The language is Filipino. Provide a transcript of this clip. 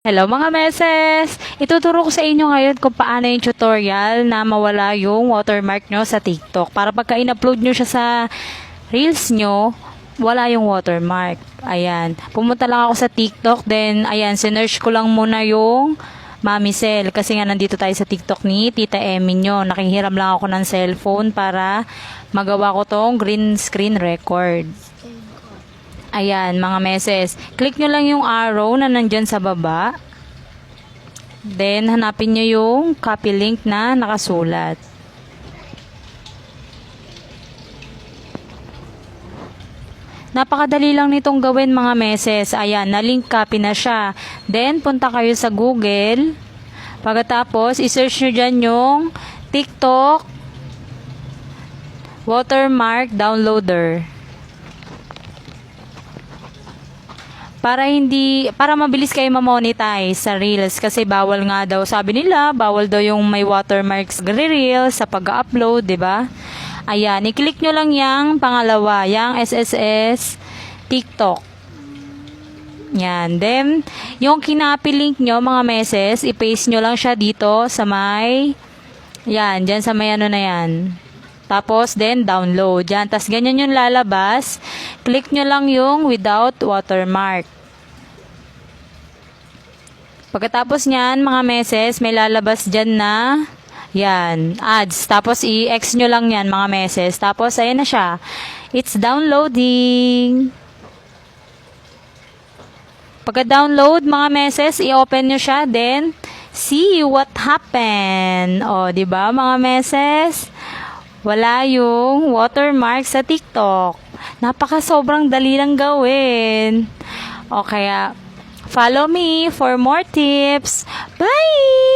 Hello mga meses! Ituturo ko sa inyo ngayon kung paano yung tutorial na mawala yung watermark nyo sa TikTok. Para pagka in-upload nyo siya sa Reels nyo, wala yung watermark. Ayan. Pumunta lang ako sa TikTok, then ayan, sinerch ko lang muna yung Mami Cell. Kasi nga nandito tayo sa TikTok ni Tita Emmy nyo. Nakihiram lang ako ng cellphone para magawa ko tong green screen record. Ayan, mga meses. Click nyo lang yung arrow na nandyan sa baba. Then, hanapin nyo yung copy link na nakasulat. Napakadali lang nitong gawin mga meses. Ayan, na-link copy na siya. Then, punta kayo sa Google. Pagkatapos, isearch nyo dyan yung TikTok watermark downloader. Para hindi para mabilis kayo ma-monetize sa Reels. Kasi bawal nga daw sabi nila bawal daw yung may watermarks reels sa pag-upload 'di ba? Ayan i-click nyo lang yang pangalawa yang SSS TikTok. Yan then yung kinapi link nyo mga meses i-paste nyo lang siya dito sa may yan dyan sa may ano na yan tapos, then, download. Yan. Tapos, ganyan yung lalabas. Click nyo lang yung without watermark. Pagkatapos niyan, mga meses, may lalabas dyan na, yan, ads. Tapos, i-X nyo lang yan, mga meses. Tapos, ayan na siya. It's downloading. Pagka-download, mga meses, i-open nyo siya, then, see what happen. O, di ba, mga meses? Wala yung watermark sa TikTok. Napaka sobrang dali lang gawin. O kaya, follow me for more tips. Bye!